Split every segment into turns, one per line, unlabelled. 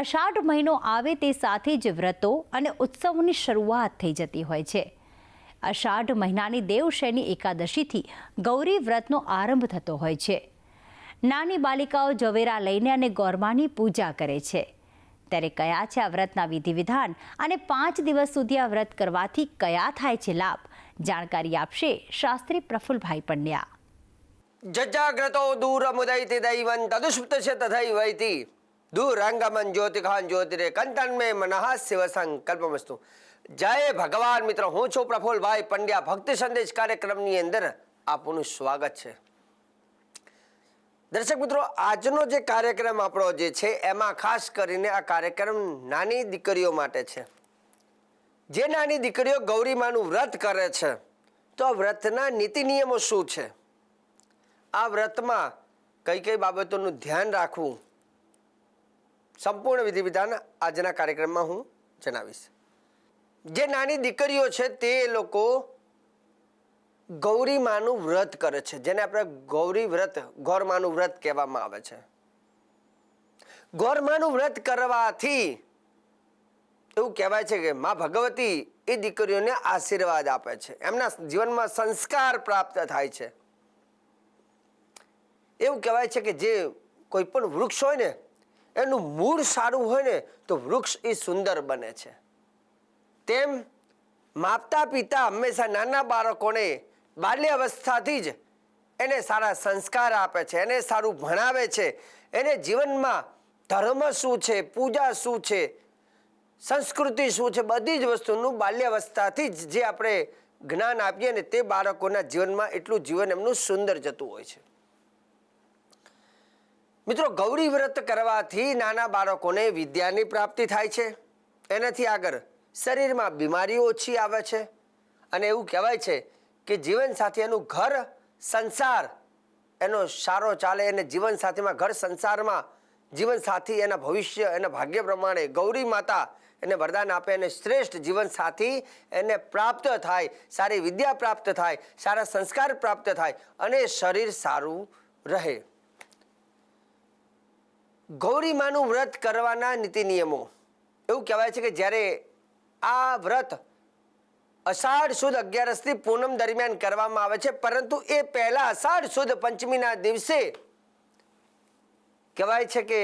અષાઢ મહિનો આવે તે સાથે જ વ્રતો અને ઉત્સવોની શરૂઆત થઈ જતી હોય છે. અષાઢ મહિનાની દેવશયની એકાદશીથી ગૌરી વ્રતનો આરંભ થતો હોય છે. નાની બાલિકાઓ જવેરા લઈને અને ગોરમાની પૂજા કરે છે. ત્યારે કયા છે આ વ્રતના વિધિ વિધાન અને પાંચ દિવસ સુધી આ વ્રત કરવાથી કયા થાય છે લાભ? જાણકારી આપશે શાસ્ત્રી પ્રફુલભાઈ પંડ્યા.
જજાગ્રતો દૂર દૂરમુદૈતિ દૈવં તદુષ્પૃતસ્ય તથૈવૈતિ દૂરંગમન જ્યોતિખાન જ્યોતિરે કંતન મે મનઃ શિવ સંકલ્પમસ્તુ જય ભગવાન મિત્રો હું છું પ્રફુલભાઈ પંડ્યા ભક્તિ સંદેશ કાર્યક્રમની અંદર આપનું સ્વાગત છે દર્શક મિત્રો આજનો જે કાર્યક્રમ આપણો જે છે એમાં ખાસ કરીને આ કાર્યક્રમ નાની દીકરીઓ માટે છે જે નાની દીકરીઓ ગૌરીમાનું વ્રત કરે છે, તો આ વ્રતના નીતિ નિયમો શું છે? આ વ્રતમાં કઈ કઈ બાબતોનું ધ્યાન રાખવું? સંપૂર્ણ વિધિ વિધાન આજના કાર્યક્રમમાં હું જણાવીશ. જે નાની દીકરીઓ છે તે લોકો ગૌરીમાનું વ્રત કરે છે, જેને આપણે ગૌરી વ્રત, ગૌરમાનું વ્રત કહેવામાં આવે છે. ગૌરમાનું વ્રત કરવાથી એવું કહેવાય છે કે મા ભગવતી એ દીકરીઓને આશીર્વાદ આપે છે. એમના જીવનમાં સંસ્કાર પ્રાપ્ત થાય છે. એવું કહેવાય છે કે જે કોઈ પણ વૃક્ષ હોય ને એનું મૂળ સારું હોય ને તો વૃક્ષ એ સુંદર બને છે. તેમ માતા પિતા હંમેશા નાના બાળકોને બાલ્યાવસ્થાથી જ એને સારા સંસ્કાર આપે છે, એને સારું ભણાવે છે, એને જીવનમાં ધર્મ શું છે, પૂજા શું છે, સંસ્કૃતિ શું છે, બધી જ વસ્તુનું બાલ્યાવસ્થાથી જ જે આપણે જ્ઞાન આપીએ ને તે બાળકોના જીવનમાં એટલું જીવન એમનું સુંદર જતું હોય છે. મિત્રો, ગૌરી વ્રત કરવાથી નાના બાળકોને વિદ્યાની પ્રાપ્તિ થાય છે. એનાથી આગળ શરીરમાં બીમારીઓ ઓછી આવે છે અને એવું કહેવાય છે કે જીવનસાથી એનું ઘર સંસાર એનો સારો ચાલે અને જીવનસાથીમાં ઘર સંસારમાં જીવનસાથી એના ભવિષ્ય, એના ભાગ્ય પ્રમાણે ગૌરી માતા એને વરદાન આપે અને શ્રેષ્ઠ જીવનસાથી એને પ્રાપ્ત થાય, સારી વિદ્યા પ્રાપ્ત થાય, સારા સંસ્કાર પ્રાપ્ત થાય અને શરીર સારું રહે. ગૌરીમાનું વ્રત કરવાના નીતિ નિયમો. એવું કહેવાય છે કે જ્યારે આ વ્રત અષાઢ સુદ અગિયારસથી પૂનમ દરમિયાન કરવામાં આવે છે, પરંતુ એ પહેલા અષાઢ સુદ પંચમીના દિવસે કહેવાય છે કે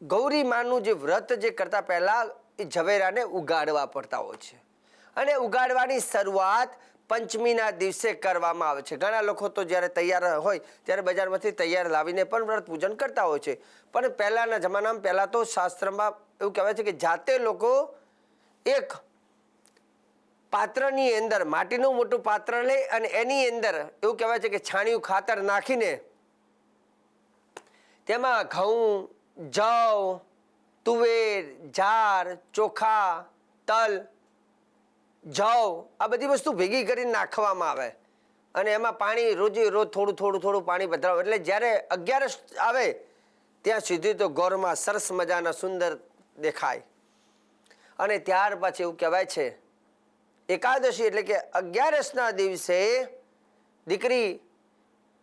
ગૌરીમાનું જે વ્રત જે કરતા પહેલા એ ઝવેરાને ઉગાડવા પડતા હોય છે. અને ઉગાડવાની શરૂઆત પંચમીના દિવસે કરવામાં આવે છે. ઘણા લોકો તો જ્યારે તૈયાર હોય ત્યારે બજારમાંથી તૈયાર લાવીને પણ વ્રત પૂજન કરતા હોય છે. પણ પહેલાંના જમાનામાં પહેલાં તો શાસ્ત્રમાં એવું કહેવાય છે કે જાતે લોકો એક પાત્રની અંદર માટીનું મોટું પાત્ર લે અને એની અંદર એવું કહેવાય છે કે છાણિયું ખાતર નાખીને તેમાં ઘઉં, જવ, તુવેર, ઝાર, ચોખા, તલ જવ આ બધી વસ્તુ ભેગી કરીને નાખવામાં આવે. અને એમાં પાણી રોજે રોજ થોડું થોડું થોડું પાણી પધરાવે. એટલે જ્યારે અગિયારસ આવે, ત્યાં સુધી તો ગોરમાં સરસ મજાના સુંદર દેખાય. અને ત્યાર પછી એવું કહેવાય છે, એકાદશી એટલે કે અગિયારસના દિવસે દીકરી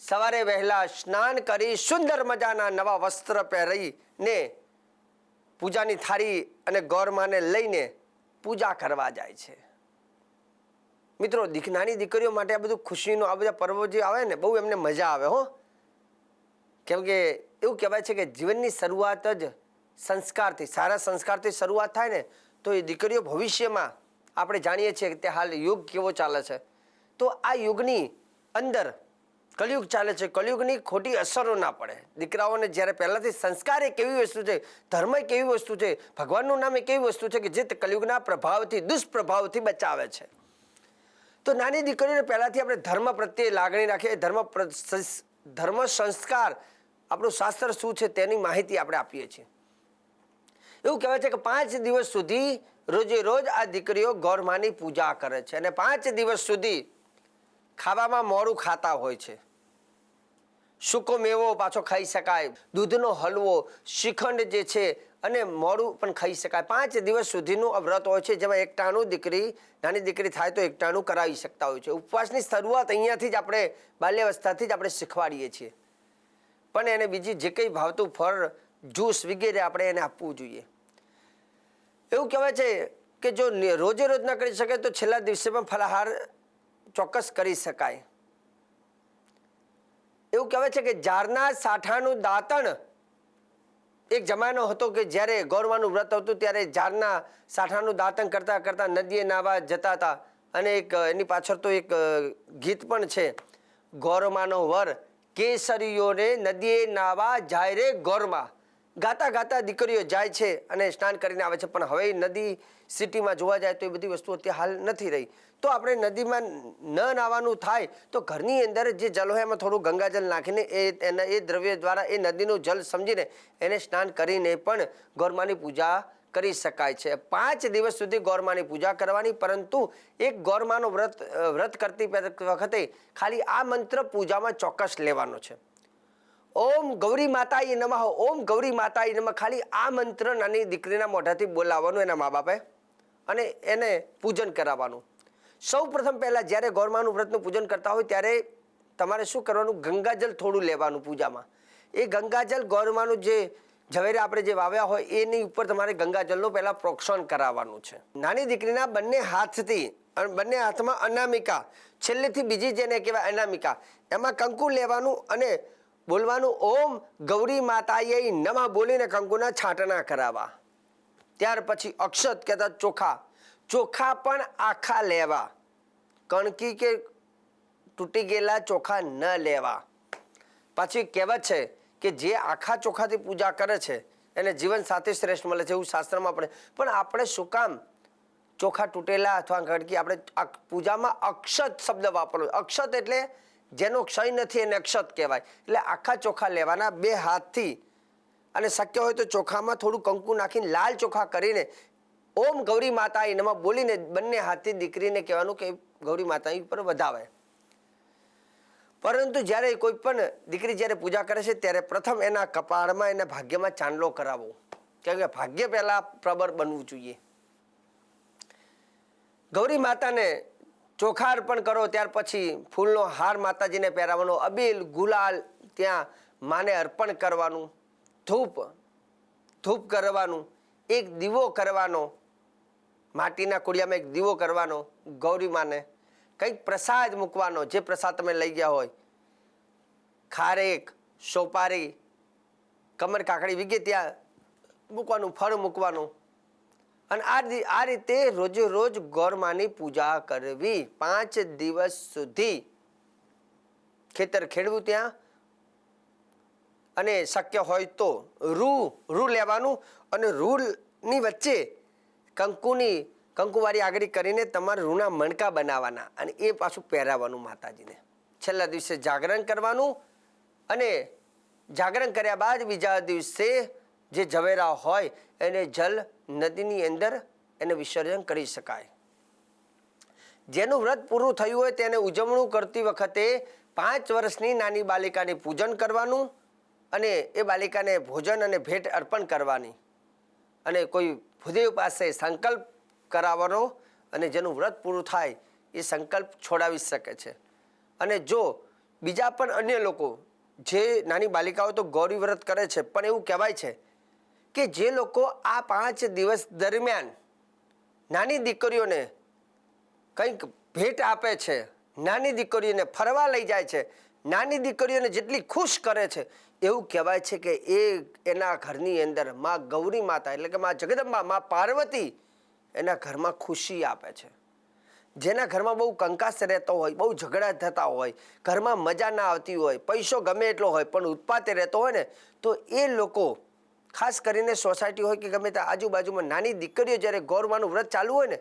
સવારે વહેલા સ્નાન કરી સુંદર મજાના નવા વસ્ત્ર પહેરીને પૂજાની થાળી અને ગૌરમાને લઈને પૂજા કરવા જાય છે. મિત્રો નાની દીકરીઓ માટે આ બધું ખુશીનો, આ બધા પર્વો જે આવે ને, બહુ એમને મજા આવે, હો. કેમ કે એવું કહેવાય છે કે જીવનની શરૂઆત જ સંસ્કારથી, સારા સંસ્કારથી શરૂઆત થાય ને, તો એ દીકરીઓ ભવિષ્યમાં આપણે જાણીએ છીએ કે તે હાલ યુગ કેવો ચાલે છે. તો આ યુગની અંદર કલયુગ ચાલે છે. કલયુગની ખોટી અસરો ના પડે. દીકરાઓને જ્યારે પહેલાંથી સંસ્કાર એ કેવી વસ્તુ છે, ધર્મ એ કેવી વસ્તુ છે, ભગવાનનું નામ એ કેવી વસ્તુ છે કે જે કલયુગના પ્રભાવથી, દુષ્પ્રભાવથી બચાવે છે. તો નાની દીકરીઓને પહેલાંથી આપણે ધર્મ પ્રત્યે લાગણી રાખીએ. ધર્મ ધર્મ સંસ્કાર, આપણું શાસ્ત્ર શું છે તેની માહિતી આપણે આપીએ છીએ. એવું કહેવાય છે કે પાંચ દિવસ સુધી રોજે રોજ આ દીકરીઓ ગૌરમાની પૂજા કરે છે અને પાંચ દિવસ સુધી ખાવામાં મોડું ખાતા હોય છે. સૂકો મેવો પાછો ખાઈ શકાય. દૂધનો હલવો, શ્રીખંડ જે છે અને મોડું પણ ખાઈ શકાય. પાંચ દિવસ સુધીનું વ્રત હોય છે, જેમાં એકટાણું દીકરી, નાની દીકરી થાય તો એકટાણું કરાવી શકતા હોય છે. ઉપવાસની શરૂઆત અહીંયાથી જ આપણે બાલ્યાવસ્થાથી જ આપણે શીખવાડીએ છીએ. પણ એને બીજી જે કંઈ ભાવતું ફળ, જ્યુસ વગેરે આપણે એને આપવું જોઈએ. એવું કહેવાય છે કે જો રોજે રોજ ના કરી શકે તો છેલ્લા દિવસે પણ ફલાહાર ચોક્કસ કરી શકાય. એવું કહેવાય છે કે ઝારના સાઠાનું દાંતણ એક જમાનો હતો કે જ્યારે ગૌરવાનું વ્રત હતું ત્યારે ઝાડના સાઠાનું દાંતણ કરતાં કરતાં નદીએ નાવા જતા હતા. અને એક, એની પાછળ તો એક ગીત પણ છે. ગૌરમાનો વર કેસરીઓને નદીએ નાવા જાય રે ગૌરમાં. ગાતા ગાતા દીકરીઓ જાય છે અને સ્નાન કરીને આવે છે, પણ હવે નદી સિટીમાં જોવા જાય તો એ બધી વસ્તુ અત્યારે હાલ નથી રહી. તો આપણે નદીમાં ન નાવાનું થાય તો ઘરની અંદર જે જલ હોય એમાં થોડું ગંગાજલ નાખીને એ એના એ દ્રવ્ય દ્વારા એ નદીનું જલ સમજીને એને સ્નાન કરીને પણ ગોરમાની પૂજા કરી શકાય છે. પાંચ દિવસ સુધી ગોરમાની પૂજા કરવાની, પરંતુ એક ગોરમાનો વ્રત વ્રત કરતી વખતે ખાલી આ મંત્ર પૂજામાં ચોક્કસ લેવાનો છે. ઓમ ગૌરી માતાએ નમઃ, ઓમ ગૌરી માતાએ નમઃ. ખાલી આ મંત્ર નાની દીકરીના મોઢાથી બોલાવવાનું એના મા બાપે અને એને પૂજન કરાવવાનું. સૌ પ્રથમ પહેલાં જ્યારે ગૌરમાનું વ્રતનું પૂજન કરતા હોય ત્યારે તમારે શું કરવાનું? ગંગાજલ થોડું લેવાનું પૂજામાં. એ ગંગાજલ ગૌરમાનું જે ઝવેરે આપણે જે વાવ્યા હોય એની ઉપર તમારે ગંગાજલનું પહેલાં પ્રોક્ષણ કરાવવાનું છે. નાની દીકરીના બંને હાથથી અને બંને હાથમાં અનામિકા, છેલ્લેથી બીજી જેને કહેવાય અનામિકા, એમાં કંકુ લેવાનું અને બોલવાનું ઓમ ગૌરી માતાએ નમઃ બોલીને કંકુના છાંટણા કરાવવા ત્યાર પછી અક્ષત કહેતા ચોખા. ચોખા પણ આખા લેવા. કણકી કે તૂટી ગયેલા ચોખા ન લેવા. પાછી કહેવત છે કે જે આખા ચોખાથી પૂજા કરે છે, એને જીવન સાથે શ્રેષ્ઠ મળે છે એવું શાસ્ત્રમાં આપણે પણ આપણે શું કામ? ચોખા તૂટેલા અથવા ગડકી આપણે પૂજામાં અક્ષત શબ્દ વાપરવો. અક્ષત એટલે જેનો ક્ષય નથી એને અક્ષત કહેવાય. એટલે આખા ચોખા લેવાના બે હાથથી. અને શક્ય હોય તો ચોખામાં થોડું કંકુ નાખીને લાલ ચોખા કરીને ઓમ ગૌરી માતા એનામાં બોલીને બંને હાથથી દીકરીને કહેવાનું કે ગૌરી માતા ઉપર વધાવે. પરંતુ જ્યારે કોઈ પણ દીકરી જ્યારે પૂજા કરે છે ત્યારે પ્રથમ એના કપાળમાં એના ભાગ્યમાં ચાંદલો કરાવવો કેમ કે ભાગ્ય પહેલાં પ્રબળ બનવું જોઈએ. ગૌરી માતાને ચોખા અર્પણ કરો, ત્યાર પછી ફૂલનો હાર માતાજીને પહેરાવવાનો. અબીલ, ગુલાલ, ત્યાં માને અર્પણ કરવાનું. ધૂપ ધૂપ કરવાનું. એક દીવો કરવાનો. માટીના કુડિયામાં એક દીવો કરવાનો, ગૌરી માને. કંઈક પ્રસાદ મૂકવાનો, જે પ્રસાદ તમે લઈ ગયા હોય. ખારેક, સોપારી, કમર કાકડી વિગે ત્યાં મૂકવાનું, ફળ મૂકવાનું. અને આ આ રીતે રોજે રોજ ગૌરમાની પૂજા કરવી પાંચ દિવસ સુધી. ખેતર ખેડવું ત્યાં. અને શક્ય હોય તો રૂ રૂ લેવાનું અને રૂની વચ્ચે કંકુની, કંકુવારી આગળ કરીને તમારે રૂના મણકા બનાવવાના અને એ પાછું પહેરાવવાનું માતાજીને. છેલ્લા દિવસે જાગરણ કરવાનું અને જાગરણ કર્યા બાદ બીજા દિવસે જે ઝવેરા હોય એને જલ નદીની અંદર એને વિસર્જન કરી શકાય. જેનું વ્રત પૂરું થયું હોય તેને ઉજવણું કરતી વખતે પાંચ વર્ષની નાની બાલિકાને પૂજન કરવાનું અને એ બાલિકાને ભોજન અને ભેટ અર્પણ કરવાની. અને કોઈ ભૂદેવ પાસે સંકલ્પ કરાવવાનો અને જેનું વ્રત પૂરું થાય એ સંકલ્પ છોડાવી શકે છે. અને જો બીજા પણ અન્ય લોકો જે નાની બાલિકાઓ તો ગૌરી વ્રત કરે છે, પણ એવું કહેવાય છે કે જે લોકો આ પાંચ દિવસ દરમિયાન નાની દીકરીઓને કંઈક ભેટ આપે છે, નાની દીકરીઓને ફરવા લઈ જાય છે, નાની દીકરીઓને જેટલી ખુશ કરે છે, એવું કહેવાય છે કે એ એના ઘરની અંદર મા ગૌરી માતા એટલે કે મા જગદંબા, મા પાર્વતી એના ઘરમાં ખુશી આપે છે. જેના ઘરમાં બહુ કંકાસ રહેતો હોય, બહુ ઝઘડા થતા હોય, ઘરમાં મજા ના આવતી હોય, પૈસો ગમે એટલો હોય, પણ ઉત્પાતે રહેતો હોય ને, તો એ લોકો ખાસ કરીને સોસાયટી હોય કે ગમે તે આજુબાજુમાં નાની દીકરીઓ જ્યારે ગૌરમાનું વ્રત ચાલુ હોય ને,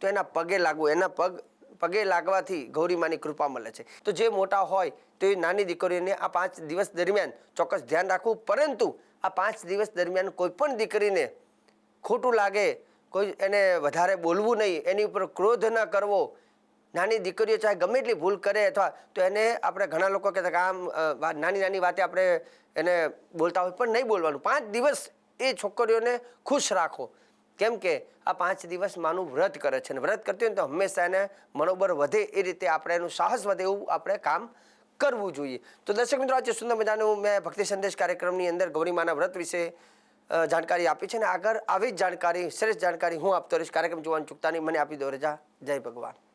તો એના પગે લાગવું, એના પગ, પગે લાગવાથી ગૌરીમાની કૃપા મળે છે. તો જે મોટા હોય, તો એ નાની દીકરીઓને આ પાંચ દિવસ દરમિયાન ચોક્કસ ધ્યાન રાખવું. પરંતુ આ પાંચ દિવસ દરમિયાન કોઈ પણ દીકરીને ખોટું લાગે, કોઈ એને વધારે બોલવું નહીં, એની ઉપર ક્રોધ ન કરવો નાની દીકરીઓ ચાહે ગમે એટલી ભૂલ કરે અથવા તો એને આપણે ઘણા લોકો કહેતા કે આમ નાની નાની વાતે આપણે એને બોલતા હોય પણ નહીં બોલવાનું. પાંચ દિવસ એ છોકરીઓને ખુશ રાખો. કેમ કે આ પાંચ દિવસ માનું વ્રત કરે છે અને વ્રત કરતી હોય તો હંમેશા એને મનોબળ વધે એ રીતે આપણે એનું સાહસ વધે એવું આપણે કામ કરવું જોઈએ. તો દર્શક મિત્રો, આજે સુંદર મજાનું મેં ભક્તિ સંદેશ કાર્યક્રમની અંદર ગૌરીમાના વ્રત વિશે જાણકારી આપી છે અને આગળ આવી જ જાણકારી, શ્રેષ્ઠ જાણકારી હું આપતો રહીશ. કાર્યક્રમ જોવાનું ચૂકતા નહીં. મને આપી દો રજા. જય ભગવાન.